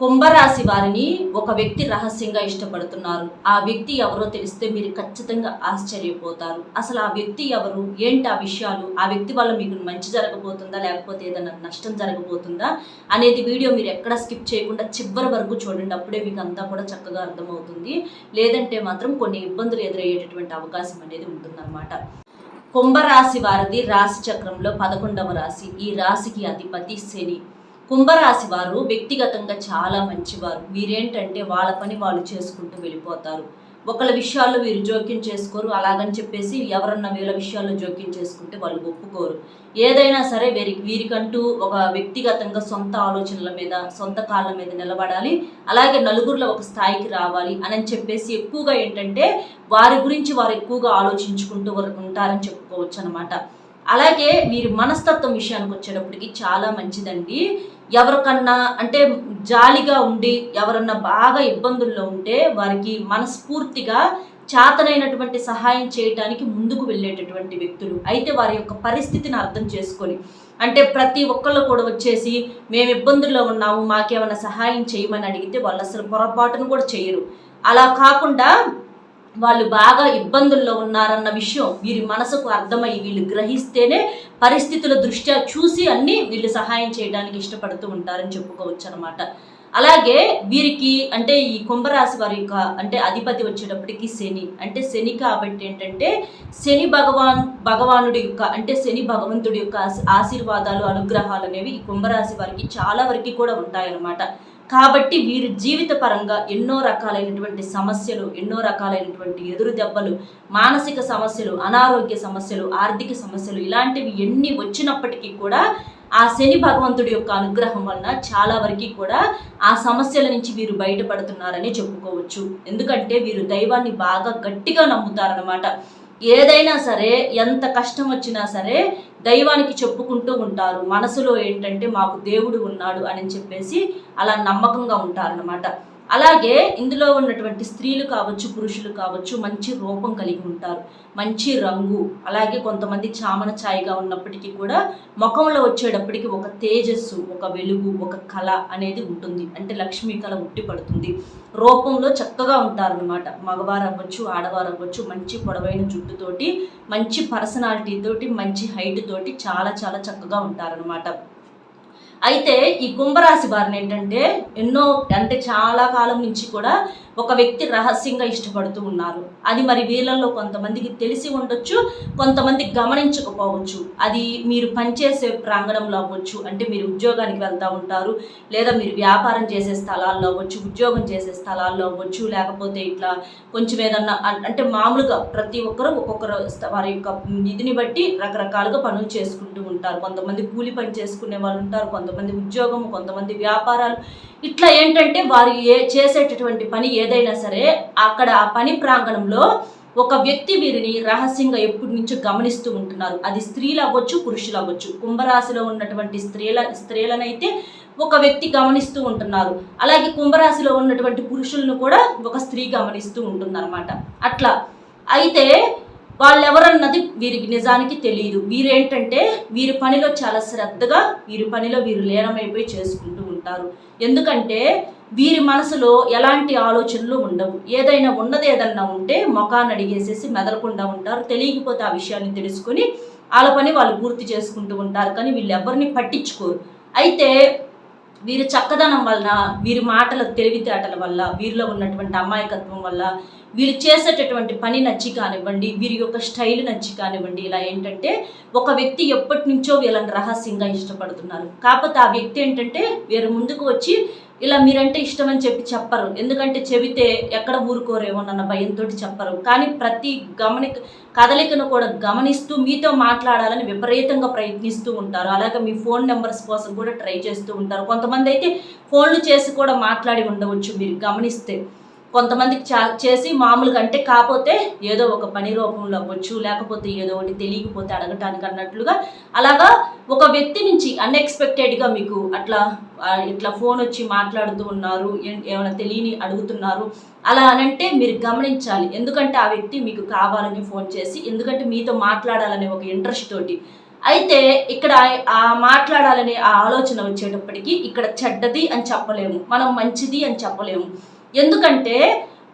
కుంభరాశి వారిని ఒక వ్యక్తి రహస్యంగా ఇష్టపడుతున్నారు. ఆ వ్యక్తి ఎవరో తెలిస్తే మీరు ఖచ్చితంగా ఆశ్చర్యపోతారు. అసలు ఆ వ్యక్తి ఎవరు? ఏంటి ఆ విషయాలు? ఆ వ్యక్తి వల్ల మీకు మంచి జరగబోతుందా? లేకపోతే ఏదైనా నష్టం జరగబోతుందా? అనేది వీడియో మీరు ఎక్కడ స్కిప్ చేయకుండా చివరి వరకు చూడండి. అప్పుడే మీకు అంతా కూడా చక్కగా అర్థమవుతుంది. లేదంటే మాత్రం కొన్ని ఇబ్బందులు ఎదురయ్యేటటువంటి అవకాశం అనేది ఉంటుందన్నమాట. కుంభరాశి వారిది రాశి చక్రంలో పదకొండవ రాశి. ఈ రాశికి అధిపతి శని. కుంభరాశి వారు వ్యక్తిగతంగా చాలా మంచివారు. వీరేంటంటే వాళ్ళ పని వాళ్ళు చేసుకుంటూ వెళ్ళిపోతారు. ఒకళ్ళ విషయాల్లో వీరు జోక్యం చేసుకోరు. అలాగని చెప్పేసి ఎవరన్నా వీళ్ళ విషయాల్లో జోక్యం చేసుకుంటే వాళ్ళు ఒప్పుకోరు. ఏదైనా సరే వీరి వీరికంటూ ఒక వ్యక్తిగతంగా సొంత ఆలోచనల మీద సొంత కాళ్ళ మీద నిలబడాలి. అలాగే నలుగురిలో ఒక స్థాయికి రావాలి అని చెప్పేసి ఎక్కువగా ఏంటంటే వారి గురించి వారు ఎక్కువగా ఆలోచించుకుంటూ ఉంటారని చెప్పుకోవచ్చు అనమాట అలాగే వీరి మనస్తత్వం విషయానికి వచ్చేటప్పటికి చాలా మంచిదండి. ఎవరికన్నా అంటే జాలిగా ఉండి ఎవరన్నా బాగా ఇబ్బందుల్లో ఉంటే వారికి మనస్ఫూర్తిగా చేతనైనటువంటి సహాయం చేయటానికి ముందుకు వెళ్ళేటటువంటి వ్యక్తులు. అయితే వారి యొక్క పరిస్థితిని అర్థం చేసుకొని అంటే ప్రతి ఒక్కళ్ళు కూడా వచ్చేసి మేము ఇబ్బందుల్లో ఉన్నాము మాకేమైనా సహాయం చేయమని అడిగితే వాళ్ళు అసలు పొరపాటును కూడా చేయరు. అలా కాకుండా వాళ్ళు బాగా ఇబ్బందుల్లో ఉన్నారన్న విషయం వీరి మనసుకు అర్థమై వీళ్ళు గ్రహిస్తేనే పరిస్థితుల దృష్ట్యా చూసి అన్ని వీళ్ళు సహాయం చేయడానికి ఇష్టపడుతూ ఉంటారని చెప్పుకోవచ్చు అనమాట అలాగే వీరికి అంటే ఈ కుంభరాశి వారి యొక్క అంటే అధిపతి వచ్చేటప్పటికి శని అంటే శని కాబట్టి ఏంటంటే శని భగవాన్ భగవానుడి యొక్క అంటే శని భగవంతుడి యొక్క ఆశీర్వాదాలు అనుగ్రహాలు అనేవి ఈ కుంభరాశి వారికి చాలా వరకు కూడా ఉంటాయన్నమాట. కాబట్టి వీరి జీవిత పరంగా ఎన్నో రకాలైనటువంటి సమస్యలు ఎన్నో రకాలైనటువంటి ఎదురు దెబ్బలు మానసిక సమస్యలు అనారోగ్య సమస్యలు ఆర్థిక సమస్యలు ఇలాంటివి ఎన్ని వచ్చినప్పటికీ కూడా ఆ శని భగవంతుడి యొక్క అనుగ్రహం వలన చాలా వరకు కూడా ఆ సమస్యల నుంచి వీరు బయటపడుతున్నారని చెప్పుకోవచ్చు. ఎందుకంటే వీరు దైవాన్ని బాగా గట్టిగా నమ్ముతారనమాట ఏదైనా సరే ఎంత కష్టం వచ్చినా సరే దైవానికి చెప్పుకుంటూ ఉంటారు. మనసులో ఏంటంటే మాకు దేవుడు ఉన్నాడు అని చెప్పేసి అలా నమ్మకంగా ఉంటారన్నమాట. అలాగే ఇందులో ఉన్నటువంటి స్త్రీలు కావచ్చు పురుషులు కావచ్చు మంచి రూపం కలిగి ఉంటారు. మంచి రంగు అలాగే కొంతమంది చామన ఛాయిగా ఉన్నప్పటికీ కూడా ముఖంలో వచ్చేటప్పటికి ఒక తేజస్సు ఒక వెలుగు ఒక కళ అనేది ఉంటుంది. అంటే లక్ష్మీ కళ ఉట్టి పడుతుంది. రూపంలో చక్కగా ఉంటారనమాట మగవారు అవ్వచ్చు ఆడవారు అవ్వచ్చు మంచి పొడవైన జుట్టుతోటి మంచి పర్సనాలిటీతోటి మంచి హైట్ తోటి చాలా చాలా చక్కగా ఉంటారనమాట అయితే ఈ కుంభరాశి వారిని ఏంటంటే ఎన్నో అంటే చాలా కాలం నుంచి కూడా ఒక వ్యక్తి రహస్యంగా ఇష్టపడుతూ ఉన్నారు. అది మరి వీళ్ళల్లో కొంతమందికి తెలిసి ఉండొచ్చు కొంతమంది గమనించకపోవచ్చు. అది మీరు పనిచేసే ప్రాంగణంలో అవ్వచ్చు అంటే మీరు ఉద్యోగానికి వెళ్తూ ఉంటారు లేదా మీరు వ్యాపారం చేసే స్థలాల్లో అవ్వచ్చు ఉద్యోగం చేసే స్థలాల్లో అవ్వచ్చు లేకపోతే ఇట్లా కొంచెం ఏదన్నా అంటే మామూలుగా ప్రతి ఒక్కరు ఒక్కొక్కరు వారి యొక్క ఇదిని బట్టి రకరకాలుగా పనులు చేసుకుంటూ ఉంటారు. కొంతమంది కూలి పని చేసుకునే వాళ్ళు ఉంటారు కొంతమంది ఉద్యోగం కొంతమంది వ్యాపారాలు ఇట్లా ఏంటంటే వారు ఏ చేసేటటువంటి పని ఏదైనా సరే అక్కడ ఆ పని ప్రాంగణంలో ఒక వ్యక్తి వీరిని రహస్యంగా ఎప్పటి నుంచో గమనిస్తూ ఉంటున్నారు. అది స్త్రీలు అవ్వచ్చు పురుషులు అవ్వచ్చు కుంభరాశిలో ఉన్నటువంటి స్త్రీల స్త్రీలనైతే ఒక వ్యక్తి గమనిస్తూ ఉంటున్నారు. అలాగే కుంభరాశిలో ఉన్నటువంటి పురుషులను కూడా ఒక స్త్రీ గమనిస్తూ ఉంటుందన్నమాట. అట్లా. అయితే వాళ్ళెవరన్నది వీరికి నిజానికి తెలియదు వీరేంటంటే వీరి పనిలో చాలా శ్రద్ధగా వీరి పనిలో వీరు లీనమైపోయి చేసుకుంటూ ఉంటారు ఎందుకంటే వీరి మనసులో ఎలాంటి ఆలోచనలు ఉండవు. ఏదైనా ఉన్నది ఏదన్నా ఉంటే మొఖాన్ని అడిగేసేసి మెదలకుండా ఉంటారు. తెలియకపోతే ఆ విషయాన్ని తెలుసుకొని వాళ్ళ పని వాళ్ళు పూర్తి చేసుకుంటూ ఉంటారు. కానీ వీళ్ళు ఎవరిని పట్టించుకోరు. అయితే వీరి చక్కదనం వలన వీరి మాటల తెలివితేటల వల్ల వీరిలో ఉన్నటువంటి అమాయకత్వం వల్ల వీరు చేసేటటువంటి పని నచ్చి కానివ్వండి వీరి యొక్క స్టైల్ నచ్చి కానివ్వండి ఇలా ఏంటంటే ఒక వ్యక్తి ఎప్పటి నుంచో వీళ్ళని రహస్యంగా ఇష్టపడుతున్నారు. కాకపోతే ఆ వ్యక్తి ఏంటంటే వీరు ముందుకు వచ్చి ఇలా మీరంటే ఇష్టం అని చెప్పి చెప్పరు. ఎందుకంటే చెబితే ఎక్కడ ఊరుకోరేమోనన్న భయంతో చెప్పరు. కానీ ప్రతి గమని కదలికను కూడా గమనిస్తూ మీతో మాట్లాడాలని విపరీతంగా ప్రయత్నిస్తూ ఉంటారు. అలాగే మీ ఫోన్ నెంబర్స్ కోసం కూడా ట్రై చేస్తూ ఉంటారు. కొంతమంది అయితే ఫోన్లు చేసి కూడా మాట్లాడి ఉండవచ్చు మీరు గమనిస్తే. కొంతమందికి చా చేసి మామూలుగా అంటే కాకపోతే ఏదో ఒక పని రూపంలో అవ్వచ్చు లేకపోతే ఏదో ఒకటి తెలియకపోతే అడగటానికి అన్నట్లుగా అలాగా ఒక వ్యక్తి నుంచి అన్ఎక్స్పెక్టెడ్గా మీకు అట్లా ఇట్లా ఫోన్ వచ్చి మాట్లాడుతూ ఉన్నారు ఏమైనా తెలియని అడుగుతున్నారు అలా అనంటే మీరు గమనించాలి. ఎందుకంటే ఆ వ్యక్తి మీకు కావాలని ఫోన్ చేసి ఎందుకంటే మీతో మాట్లాడాలనే ఒక ఇంట్రెస్ట్ తోటి. అయితే ఇక్కడ ఆ మాట్లాడాలనే ఆ ఆలోచన వచ్చేటప్పటికి ఇక్కడ చెడ్డది అని చెప్పలేము. మనం మంచిది అని చెప్పలేము. ఎందుకంటే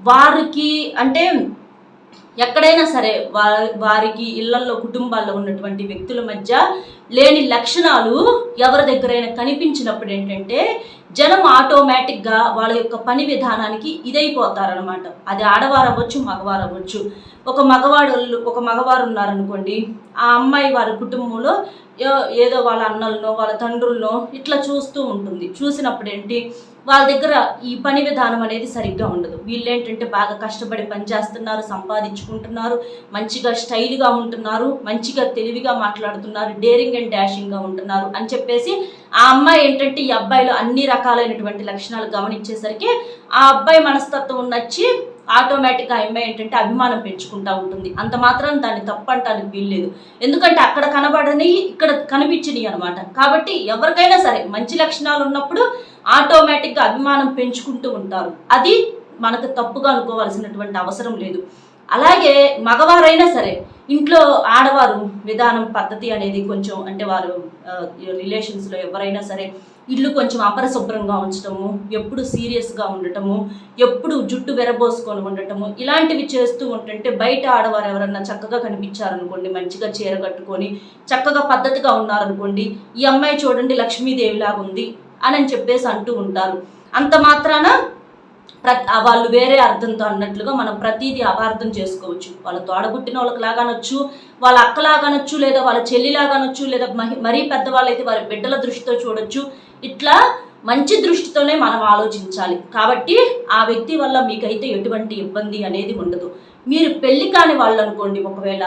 వారికి అంటే ఎక్కడైనా సరే వారి వారికి ఇళ్ళల్లో కుటుంబాల్లో ఉన్నటువంటి వ్యక్తుల మధ్య లేని లక్షణాలు ఎవరి దగ్గరైనా కనిపించినప్పుడు ఏంటంటే జనం ఆటోమేటిక్గా వాళ్ళ యొక్క పని విధానానికి ఇదైపోతారనమాట అది ఆడవారు అవ్వచ్చు మగవారు అవ్వచ్చు. ఒక మగవాడు ఒక మగవారు ఉన్నారనుకోండి ఆ అమ్మాయి వారి కుటుంబంలో ఏదో వాళ్ళ అన్నలనో వాళ్ళ తండ్రులనో ఇట్లా చూస్తూ ఉంటుంది. చూసినప్పుడు ఏంటి వాళ్ళ దగ్గర ఈ పని విధానం అనేది సరిగ్గా ఉండదు. వీళ్ళు ఏంటంటే బాగా కష్టపడి పనిచేస్తున్నారు సంపాదించుకుంటున్నారు మంచిగా స్టైల్గా ఉంటున్నారు మంచిగా తెలివిగా మాట్లాడుతున్నారు డేరింగ్ అండ్ డాషింగ్గా ఉంటున్నారు అని చెప్పేసి ఆ అమ్మాయి ఏంటంటే ఈ అబ్బాయిలో అన్ని రకాలైనటువంటి లక్షణాలు గమనించేసరికి ఆ అబ్బాయి మనస్తత్వం నచ్చి ఆటోమేటిక్గా ఆ అమ్మాయి ఏంటంటే అభిమానం పెంచుకుంటా ఉంటుంది. అంత మాత్రం దాన్ని తప్పంటానికి వీల్లేదు. ఎందుకంటే అక్కడ కనబడని ఇక్కడ కనిపించినాయి అనమాట. కాబట్టి ఎవరికైనా సరే మంచి లక్షణాలు ఉన్నప్పుడు ఆటోమేటిక్గా అభిమానం పెంచుకుంటూ ఉంటారు. అది మనకు తప్పుగా అనుకోవాల్సినటువంటి అవసరం లేదు. అలాగే మగవారైనా సరే ఇంట్లో ఆడవారు విధానం పద్ధతి అనేది కొంచెం అంటే వారు రిలేషన్స్లో ఎవరైనా సరే ఇల్లు కొంచెం అపరిశుభ్రంగా ఉంచటము ఎప్పుడు సీరియస్గా ఉండటము ఎప్పుడు జుట్టు వెరబోసుకొని ఉండటము ఇలాంటివి చేస్తూ ఉంటుంటే బయట ఆడవారు ఎవరన్నా చక్కగా కనిపించారనుకోండి మంచిగా చీర కట్టుకొని చక్కగా పద్ధతిగా ఉన్నారనుకోండి ఈ అమ్మాయి చూడండి లక్ష్మీదేవిలాగా ఉంది అని చెప్పేసి అంటూ ఉంటారు. అంత మాత్రాన ప్ర వాళ్ళు వేరే అర్థంతో అన్నట్లుగా మనం ప్రతిదీ అపార్థం చేసుకోవచ్చు. వాళ్ళ తోడబుట్టిన వాళ్ళకి లాగానొచ్చు వాళ్ళ అక్కలాగానొచ్చు లేదా వాళ్ళ చెల్లిలాగానొచ్చు లేదా మహి మరీ పెద్దవాళ్ళైతే వారి బిడ్డల దృష్టితో చూడొచ్చు. ఇట్లా మంచి దృష్టితోనే మనం ఆలోచించాలి. కాబట్టి ఆ వ్యక్తి వల్ల మీకైతే ఎటువంటి ఇబ్బంది అనేది ఉండదు. మీరు పెళ్ళి కాని వాళ్ళు అనుకోండి ఒకవేళ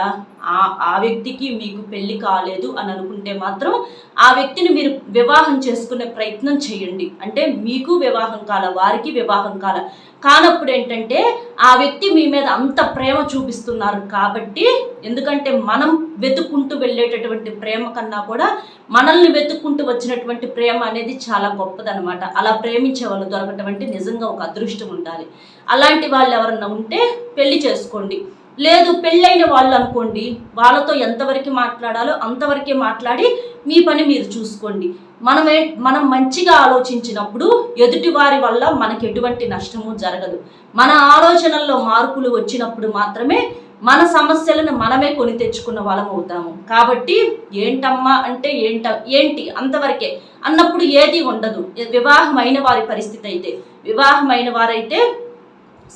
ఆ ఆ వ్యక్తికి మీకు పెళ్ళి కాలేదు అని అనుకుంటే మాత్రం ఆ వ్యక్తిని మీరు వివాహం చేసుకునే ప్రయత్నం చేయండి. అంటే మీకు వివాహం కాల వారికి వివాహం కాల కానప్పుడు ఏంటంటే ఆ వ్యక్తి మీ మీద అంత ప్రేమ చూపిస్తున్నారు కాబట్టి ఎందుకంటే మనం వెతుక్కుంటూ వెళ్ళేటటువంటి ప్రేమ కన్నా కూడా మనల్ని వెతుక్కుంటూ వచ్చినటువంటి ప్రేమ అనేది చాలా గొప్పదనమాట అలా ప్రేమించే వాళ్ళు దొరకటం అంటే నిజంగా ఒక అదృష్టం ఉండాలి. అలాంటి వాళ్ళు ఎవరన్నా ఉంటే పెళ్ళి చేసుకోండి. లేదు పెళ్ళైన వాళ్ళు అనుకోండి వాళ్ళతో ఎంతవరకు మాట్లాడాలో అంతవరకే మాట్లాడి మీ పని మీరు చూసుకోండి. మనమే మనం మంచిగా ఆలోచించినప్పుడు ఎదుటి వారి వల్ల మనకి ఎటువంటి నష్టము జరగదు. మన ఆలోచనల్లో మార్పులు వచ్చినప్పుడు మాత్రమే మన సమస్యలను మనమే కొని తెచ్చుకున్న వాళ్ళం అవుతాము. కాబట్టి ఏంటమ్మా అంటే ఏంట ఏంటి అంతవరకే? అన్నప్పుడు ఏది ఉండదు. వివాహమైన వారి పరిస్థితి అయితే వివాహమైన వారైతే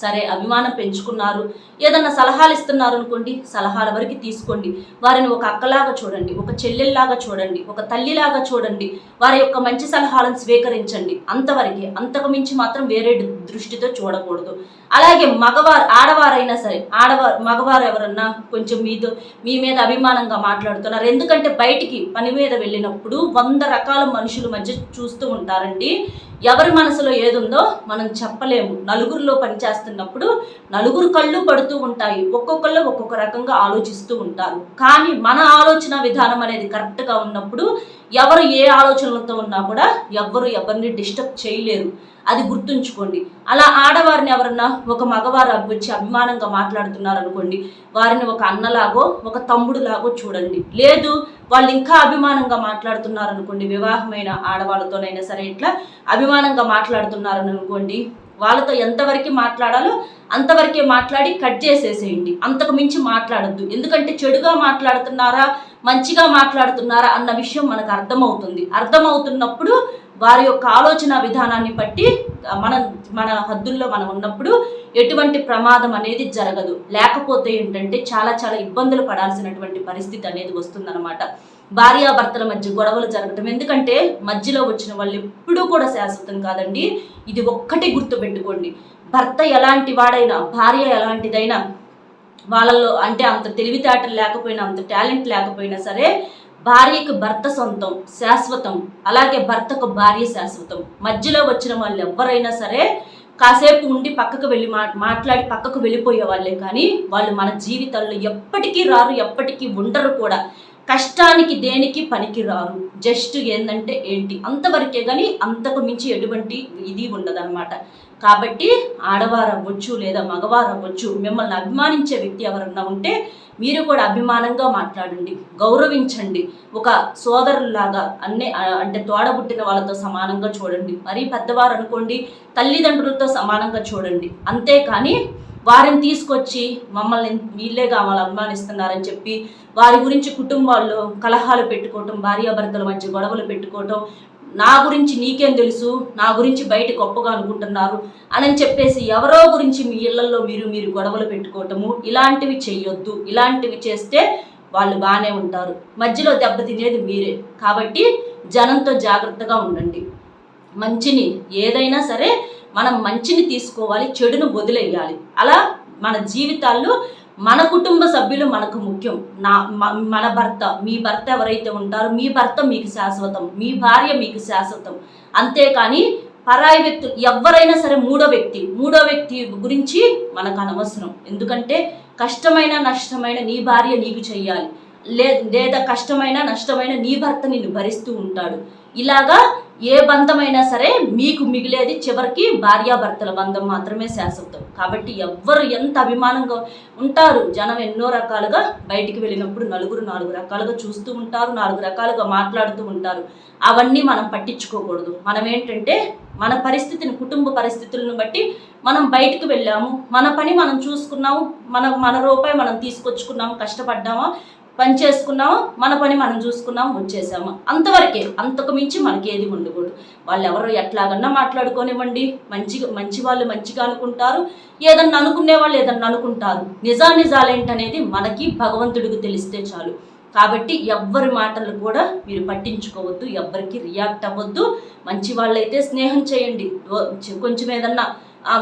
సరే అభిమానం పెంచుకున్నారు. ఏదన్నా సలహాలు ఇస్తున్నారు అనుకోండి సలహాల వరకు తీసుకోండి. వారిని ఒక అక్కలాగా చూడండి ఒక చెల్లెల్లాగా చూడండి ఒక తల్లిలాగా చూడండి. వారి యొక్క మంచి సలహాలను స్వీకరించండి. అంతవరకే అంతకు మించి మాత్రం వేరే దృష్టితో చూడకూడదు. అలాగే మగవారు ఆడవారైనా సరే ఆడవారు మగవారు ఎవరన్నా కొంచెం మీతో మీ మీద అభిమానంగా మాట్లాడుతున్నారు. ఎందుకంటే బయటికి పని మీద వెళ్ళినప్పుడు వంద రకాల మనుషుల మధ్య చూస్తూ ఉంటారండి. ఎవరి మనసులో ఏదుందో మనం చెప్పలేము. నలుగురిలో పనిచేస్తున్నప్పుడు నలుగురు కళ్ళు పడుతూ ఉంటాయి. ఒక్కొక్కళ్ళు ఒక్కొక్క రకంగా ఆలోచిస్తూ ఉంటారు. కానీ మన ఆలోచన విధానం అనేది కరెక్ట్గా ఉన్నప్పుడు ఎవరు ఏ ఆలోచనలతో ఉన్నా కూడా ఎవ్వరు ఎవరిని డిస్టర్బ్ చేయలేరు. అది గుర్తుంచుకోండి. అలా ఆడవారిని ఎవరన్నా ఒక మగవారు వచ్చి అభిమానంగా మాట్లాడుతున్నారు అనుకోండి వారిని ఒక అన్నలాగో ఒక తమ్ముడులాగో చూడండి. లేదు వాళ్ళు ఇంకా అభిమానంగా మాట్లాడుతున్నారు అనుకోండి వివాహమైన ఆడవాళ్ళతోనైనా సరే ఇట్లా అభిమానంగా మాట్లాడుతున్నారని అనుకోండి వాళ్ళతో ఎంతవరకు మాట్లాడాలో అంతవరకే మాట్లాడి కట్ చేసేసేయండి. అంతకు మించి మాట్లాడద్దు. ఎందుకంటే చెడుగా మాట్లాడుతున్నారా మంచిగా మాట్లాడుతున్నారా అన్న విషయం మనకు అర్థమవుతుంది. అర్థమవుతున్నప్పుడు వారి యొక్క ఆలోచన విధానాన్ని బట్టి మన మన హద్దుల్లో మనం ఉన్నప్పుడు ఎటువంటి ప్రమాదం అనేది జరగదు. లేకపోతే ఏంటంటే చాలా చాలా ఇబ్బందులు పడాల్సినటువంటి పరిస్థితి అనేది వస్తుందన్నమాట. భార్యాభర్తల మధ్య గొడవలు జరగటం. ఎందుకంటే మధ్యలో వచ్చిన వాళ్ళు ఎప్పుడూ కూడా శాశ్వతం కాదండి. ఇది ఒక్కటి గుర్తుపెట్టుకోండి. భర్త ఎలాంటి వాడైనా భార్య ఎలాంటిదైనా వాళ్ళలో అంటే అంత తెలివితేటలు లేకపోయినా అంత టాలెంట్ లేకపోయినా సరే భార్యకు భర్త సొంతం శాశ్వతం. అలాగే భర్తకు భార్య శాశ్వతం. మధ్యలో వచ్చిన వాళ్ళు ఎవరైనా సరే కాసేపు ఉండి పక్కకు వెళ్ళి మా మాట్లాడి పక్కకు వెళ్ళిపోయే వాళ్ళే కానీ వాళ్ళు మన జీవితంలో ఎప్పటికీ రారు ఎప్పటికీ ఉండరు కూడా. కష్టానికి దేనికి పనికి రారు. జస్ట్ ఏంటంటే ఏంటి? అంతవరకే కానీ అంతకు మించి ఎటువంటి ఇది ఉండదన్నమాట. కాబట్టి ఆడవారు అవ్వచ్చు లేదా మగవారు అవ్వచ్చు మిమ్మల్ని అభిమానించే వ్యక్తి ఎవరన్నా ఉంటే మీరు కూడా అభిమానంగా మాట్లాడండి గౌరవించండి. ఒక సోదరులాగా అన్ని అంటే తోడబుట్టిన వాళ్ళతో సమానంగా చూడండి. మరీ పెద్దవారు అనుకోండి తల్లిదండ్రులతో సమానంగా చూడండి. అంతేకాని వారిని తీసుకొచ్చి మమ్మల్ని వీళ్ళే కావాలి అభిమానిస్తున్నారని చెప్పి వారి గురించి కుటుంబాల్లో కలహాలు పెట్టుకోవటం భార్యాభర్తల మధ్య గొడవలు పెట్టుకోవటం నా గురించి నీకేం తెలుసు? నా గురించి బయట గొప్పగా అనుకుంటున్నారు అని చెప్పేసి ఎవరో గురించి మీ ఇళ్ళలో మీరు మీరు గొడవలు పెట్టుకోవటము ఇలాంటివి చెయ్యొద్దు. ఇలాంటివి చేస్తే వాళ్ళు బాగానే ఉంటారు. మధ్యలో దెబ్బతినేది మీరే. కాబట్టి జనంతో జాగ్రత్తగా ఉండండి. మంచిని ఏదైనా సరే మనం మంచిని తీసుకోవాలి చెడును వదిలేయాలి. అలా మన జీవితాల్లో మన కుటుంబ సభ్యులు మనకు ముఖ్యం. నా మ- మన భర్త మీ భర్త ఎవరైతే ఉంటారో మీ భర్త మీకు శాశ్వతం మీ భార్య మీకు శాశ్వతం. అంతేకాని పరాయి వ్యక్తులు ఎవరైనా సరే మూడో వ్యక్తి మూడో వ్యక్తి గురించి మనకు అనవసరం. ఎందుకంటే కష్టమైన నష్టమైన నీ భార్య నీకు చెయ్యాలి. లే లేదా కష్టమైన నష్టమైన నీ భర్త నిన్ను భరిస్తూ ఉంటాడు. ఇలాగా ఏ బంధమైనా సరే మీకు మిగిలేది చివరికి భార్యాభర్తల బంధం మాత్రమే శాశ్వతం. కాబట్టి ఎవ్వరు ఎంత అభిమానంగా ఉంటారు? జనం ఎన్నో రకాలుగా బయటికి వెళ్ళినప్పుడు నలుగురు నాలుగు రకాలుగా చూస్తూ ఉంటారు నాలుగు రకాలుగా మాట్లాడుతూ ఉంటారు. అవన్నీ మనం పట్టించుకోకూడదు. మనం ఏంటంటే మన పరిస్థితిని కుటుంబ పరిస్థితులను బట్టి మనం బయటికి వెళ్ళాము. మన పని మనం చూసుకున్నాము. మన మన రూపాయి మనం తీసుకొచ్చుకున్నాము. కష్టపడ్డామా? పని చేసుకున్నాము? మన పని మనం చూసుకున్నాము? వచ్చేసాము? అంతవరకే అంతకు మించి మనకి ఏది ఉండకూడదు. వాళ్ళు ఎవరు ఎట్లాగన్నా మాట్లాడుకోనివ్వండి. మంచిగా మంచి వాళ్ళు మంచిగా అనుకుంటారు. ఏదన్నా అనుకునే వాళ్ళు ఏదన్నా అనుకుంటారు. నిజా నిజాలేంటనేది మనకి భగవంతుడికి తెలిస్తే చాలు. కాబట్టి ఎవ్వరి మాటలు కూడా మీరు పట్టించుకోవద్దు. ఎవ్వరికి రియాక్ట్ అవ్వద్దు. మంచి వాళ్ళైతే స్నేహం చేయండి. కొంచెం ఏదన్నా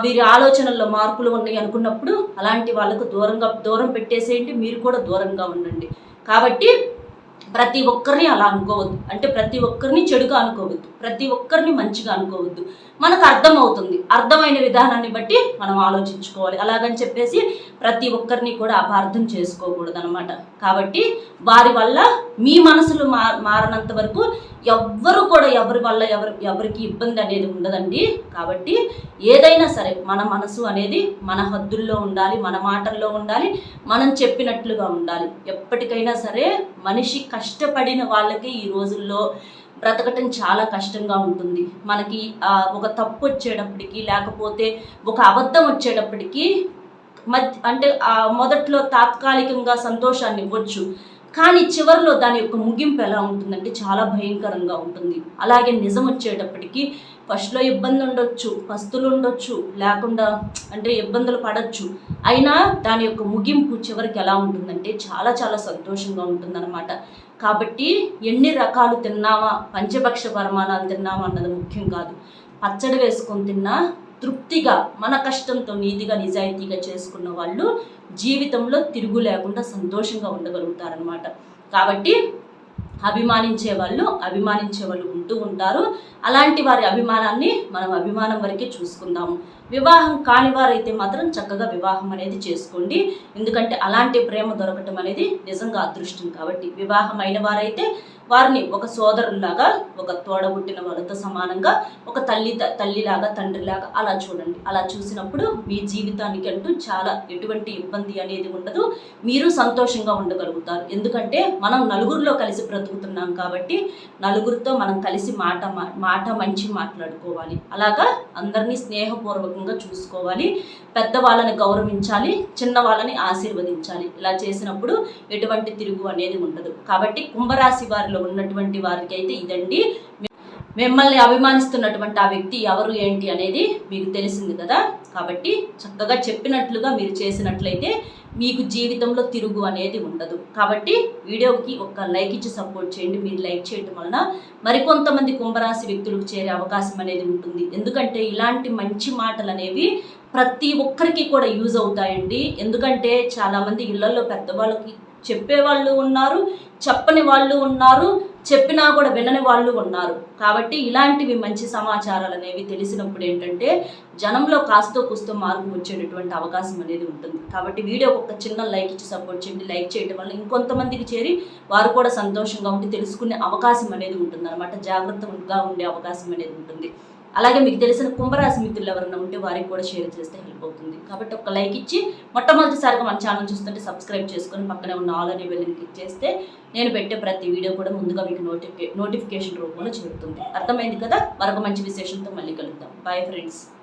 వీరి ఆలోచనల్లో మార్పులు ఉన్నాయి అనుకున్నప్పుడు అలాంటి వాళ్ళకు దూరంగా దూరం పెట్టేసేయండి. మీరు కూడా దూరంగా ఉండండి. కాబట్టి ప్రతి ఒక్కరిని అలా అనుకోవద్దు. అంటే ప్రతి ఒక్కరిని చెడుగా అనుకోవద్దు. ప్రతి ఒక్కరిని మంచిగా అనుకోవద్దు. మనకు అర్థమవుతుంది. అర్థమైన విధానాన్ని బట్టి మనం ఆలోచించుకోవాలి. అలాగని చెప్పేసి ప్రతి ఒక్కరిని కూడా అపార్థం చేసుకోకూడదు అనమాట కాబట్టి వారి వల్ల మీ మనసులు మారినంత వరకు ఎవ్వరు కూడా ఎవరి వల్ల ఎవరు ఎవరికి ఇబ్బంది అనేది ఉండదండి. కాబట్టి ఏదైనా సరే మన మనసు అనేది మన హద్దుల్లో ఉండాలి మన మాటల్లో ఉండాలి మనం చెప్పినట్లుగా ఉండాలి. ఎప్పటికైనా సరే మనిషి కష్టపడిన వాళ్ళకి ఈ రోజుల్లో బ్రతకటం చాలా కష్టంగా ఉంటుంది. మనకి ఒక తప్పు వచ్చేటప్పటికి లేకపోతే ఒక అబద్ధం వచ్చేటప్పటికి మధ్య అంటే మొదట్లో తాత్కాలికంగా సంతోషాన్ని ఇవ్వచ్చు. కానీ చివరిలో దాని యొక్క ముగింపు ఎలా ఉంటుందంటే చాలా భయంకరంగా ఉంటుంది. అలాగే నిజం వచ్చేటప్పటికి ఫస్ట్లో ఇబ్బంది ఉండొచ్చు పస్తులు ఉండొచ్చు లేకుండా అంటే ఇబ్బందులు పడవచ్చు అయినా దాని యొక్క ముగింపు చివరికి ఎలా ఉంటుందంటే చాలా చాలా సంతోషంగా ఉంటుందన్నమాట. కాబట్టి ఎన్ని రకాలు తిన్నామా పంచభక్ష పరమాణాలు తిన్నామా అన్నది ముఖ్యం కాదు. పచ్చడి వేసుకొని తిన్నా తృప్తిగా మన కష్టంతో నీతిగా నిజాయితీగా చేసుకున్న వాళ్ళు జీవితంలో తిరుగు లేకుండా సంతోషంగా ఉండగలుగుతారనమాట కాబట్టి అభిమానించే వాళ్ళు అభిమానించే వాళ్ళు ఉంటూ ఉంటారు. అలాంటి వారి అభిమానాన్ని మనం అభిమానం వరకే చూసుకుందాము. వివాహం కాని వారైతే మాత్రం చక్కగా వివాహం అనేది చేసుకోండి. ఎందుకంటే అలాంటి ప్రేమ దొరకటం అనేది నిజంగా అదృష్టం కాబట్టి వివాహం అయిన వారైతే వారిని ఒక సోదరులాగా ఒక తోడబుట్టిన వాళ్ళతో సమానంగా ఒక తల్లి తల్లిలాగా తండ్రిలాగా అలా చూడండి. అలా చూసినప్పుడు మీ జీవితానికి అంటూ చాలా ఎటువంటి ఇబ్బంది అనేది ఉండదు. మీరు సంతోషంగా ఉండగలుగుతారు. ఎందుకంటే మనం నలుగురిలో కలిసి బ్రతుకుతున్నాం కాబట్టి నలుగురితో మనం కలిసి మాట మా- మాట మంచి మాట్లాడుకోవాలి. అలాగా అందరినీ స్నేహపూర్వకంగా చూసుకోవాలి. పెద్దవాళ్ళని గౌరవించాలి చిన్న వాళ్ళని ఆశీర్వదించాలి. ఇలా చేసినప్పుడు ఎటువంటి తిరుగు అనేది ఉండదు. కాబట్టి కుంభరాశి వారిలో ఉన్నటువంటి వారికి అయితే ఇదండి. మిమ్మల్ని అభిమానిస్తున్నటువంటి ఆ వ్యక్తి ఎవరు ఏంటి అనేది మీకు తెలిసింది కదా? కాబట్టి చక్కగా చెప్పినట్లుగా మీరు చేసినట్లయితే మీకు జీవితంలో తిరుగు అనేది ఉండదు. కాబట్టి వీడియోకి ఒక లైక్ ఇచ్చి సపోర్ట్ చేయండి. మీరు లైక్ చేయడం వలన మరికొంతమంది కుంభరాశి వ్యక్తులకు చేరే అవకాశం అనేది ఉంటుంది. ఎందుకంటే ఇలాంటి మంచి మాటలు అనేవి ప్రతి ఒక్కరికి కూడా యూజ్ అవుతాయండి. ఎందుకంటే చాలామంది ఇళ్ళలో పెద్దవాళ్ళకి చెప్పే వాళ్ళు ఉన్నారు చెప్పని వాళ్ళు ఉన్నారు. చెప్పినా కూడా వినని వాళ్ళు ఉన్నారు. కాబట్టి ఇలాంటివి మంచి సమాచారాలు అనేవి తెలిసినప్పుడు ఏంటంటే జనంలో కాస్తో కుస్తో మార్పు వచ్చేటటువంటి అవకాశం అనేది ఉంటుంది. కాబట్టి వీడియో ఒక చిన్న లైక్ ఇచ్చి సపోర్ట్ చేయండి. లైక్ చేయడం వల్ల ఇంకొంతమందికి చేరి వారు కూడా సంతోషంగా ఉండి తెలుసుకునే అవకాశం అనేది ఉంటుంది అనమాట జాగ్రత్తగా ఉండే అవకాశం అనేది ఉంటుంది. అలాగే మీకు తెలిసిన కుంభరాశి మిత్రులు ఎవరైనా ఉంటే వారికి కూడా షేర్ చేస్తే హెల్ప్ అవుతుంది. కాబట్టి ఒక లైక్ ఇచ్చి మొట్టమొదటిసారిగా మన ఛానల్ చూస్తుంటే సబ్స్క్రైబ్ చేసుకొని పక్కనే ఉన్న ఆల్ అనే వెళ్ళి క్లిక్ చేస్తే నేను పెట్టే ప్రతి వీడియో కూడా ముందుగా మీకు నోటిఫికే నోటిఫికేషన్ రూపంలో చేరుతుంది. అర్థమైంది కదా? మరొక మంచి విశేషంతో మళ్ళీ కలుద్దాం. Bye friends